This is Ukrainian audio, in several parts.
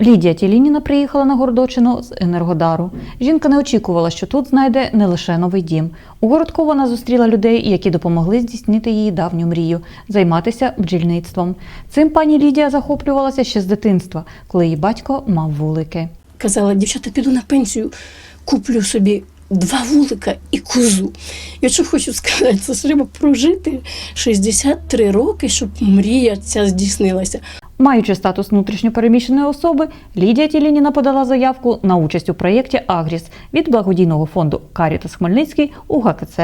Лідія Тілініна приїхала на Городочину з Енергодару. Жінка не очікувала, що тут знайде не лише новий дім. У городку вона зустріла людей, які допомогли здійснити її давню мрію займатися бджільництвом. Цим пані Лідія захоплювалася ще з дитинства, коли її батько мав вулики. Казала, дівчата, піду на пенсію, куплю собі два вулика і козу. От що хочу сказати, це треба прожити 63 роки, щоб мрія ця здійснилася. Маючи статус внутрішньопереміщеної особи, Лідія Тілініна подала заявку на участь у проєкті Агріс від благодійного фонду Карітас Хмельницький у ГКЦ.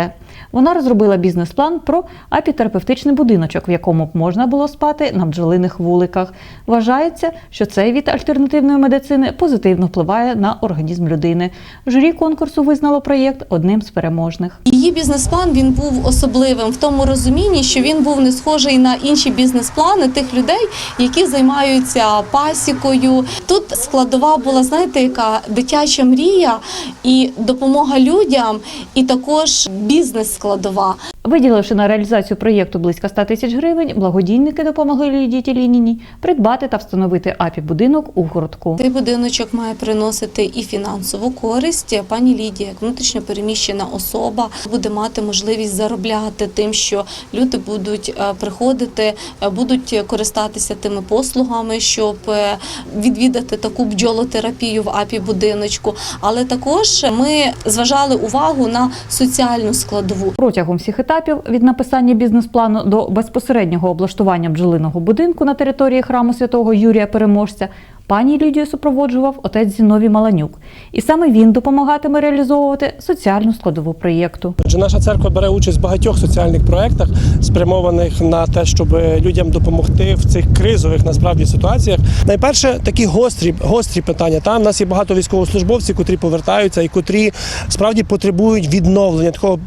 Вона розробила бізнес-план про апітерапевтичний будиночок, в якому б можна було спати на бджолиних вуликах. Вважається, що цей від альтернативної медицини позитивно впливає на організм людини. Журі конкурсу визнало проєкт одним з переможних. Її бізнес-план він був особливим в тому розумінні, що він був не схожий на інші бізнес-плани тих людей, які займаються пасікою. Тут складова була, знаєте, яка дитяча мрія і допомога людям, і також бізнес-складова. Виділивши на реалізацію проєкту близько 100 тисяч гривень, благодійники допомогли Лідії Тілініній придбати та встановити апі-будинок у городку. Цей будиночок має приносити і фінансову користь. Пані Лідія, як внутрішньо переміщена особа, буде мати можливість заробляти тим, що люди будуть е, приходити, е, будуть користатися тими послугами, щоб е, відвідати таку бджолотерапію в апі будиночку. Але також ми зважали увагу на соціальну складову. Протягом всіх етапів від написання бізнес-плану до безпосереднього облаштування бджолиного будинку на території храму святого Юрія Переможця пані Лідію супроводжував отець Зіновій Маланюк. І саме він допомагатиме реалізовувати соціальну складову проєкту. Адже наша церква бере участь в багатьох соціальних проєктах, спрямованих на те, щоб людям допомогти в цих кризових насправді ситуаціях. Найперше такі гострі, гострі питання. Там нас є багато військовослужбовців, котрі повертаються і котрі справді потребують відновлення такого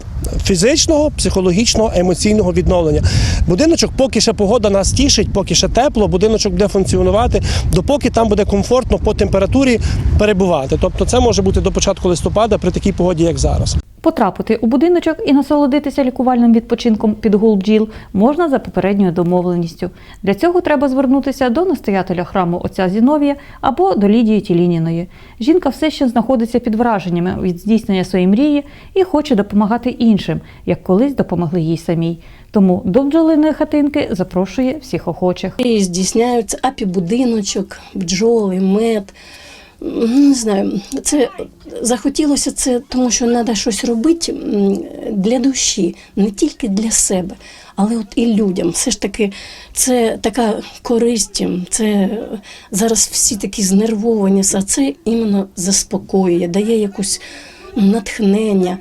фізичного, психологічного, емоційного відновлення. Будиночок, поки ще погода нас тішить, поки ще тепло, будиночок буде функціонувати, допоки там буде комфортно по температурі перебувати. Тобто, це може бути до початку листопада при такій погоді, як зараз. Потрапити у будиночок і насолодитися лікувальним відпочинком під гул бджіл можна за попередньою домовленістю. Для цього треба звернутися до настоятеля храму отця Зіновія або до Лідії Тілініної. Жінка все ще знаходиться під враженнями від здійснення своєї мрії і хоче допомагати іншим, як колись допомогли їй самій. Тому до бджолиної хатинки запрошує всіх охочих. І здійсняються апі-будиночок, бджоли, мед. Не знаю, це захотілося це, тому що треба щось робити для душі, не тільки для себе, але от і людям. Все ж таки, це така користь, це зараз всі такі знервовані, а це іменно заспокоює, дає якусь натхнення.